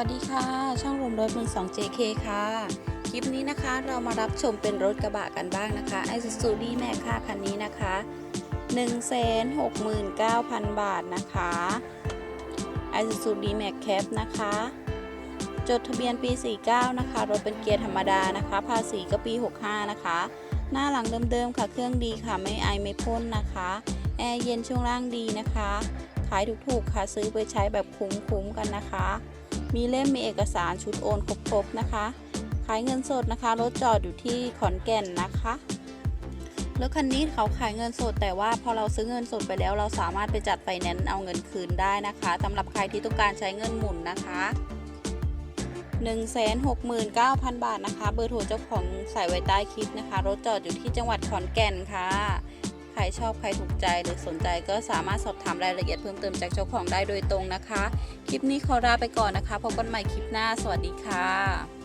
วัสดีค่ะ ช่องรวมรถมือ2 JK ค่ะ คลิปนี้นะคะเรามารับชมเป็นรถกระบะกันบ้างนะคะ Isuzu D-Max ค่ะคันนี้นะคะ169,000 บาทนะคะ Isuzu D-Max Cap นะคะ จดทะเบียนปี 49 นะคะ รถเป็นเกียร์ธรรมดานะคะ ภาษีก็ปี 65 นะคะ หน้าหลังเดิมๆค่ะเครื่องดีค่ะไม่ไอไม่พ่นนะคะแอร์เย็นช่วงล่างดีนะคะ ขายถูกๆค่ะซื้อไปใช้แบบคุ้มๆกันนะคะ มีเล่มมีเอกสารชุดโอนครบๆนะคะ ขายเงินสดนะคะ รถจอดอยู่ที่ขอนแก่นนะคะรถคันนี้เขาขายเงินสด แต่ว่าพอเราซื้อเงินสดไปแล้ว เราสามารถไปจัดไฟแนนซ์เอาเงินคืนได้นะคะสำหรับใครที่ต้องการใช้เงินหมุนนะคะ169,000 บาทนะคะ เบอร์โทรเจ้าของใส่ไว้ใต้คลิปนะคะ รถจอดอยู่ที่จังหวัดขอนแก่นค่ะ ใครชอบใครถูกใจหรือสนใจก็สามารถสอบถามรายละเอียดเพิ่มเติมจากเจ้าของได้โดยตรงนะคะ คลิปนี้ขอลาไปก่อนนะคะพบกันใหม่คลิปหน้า สวัสดีค่ะ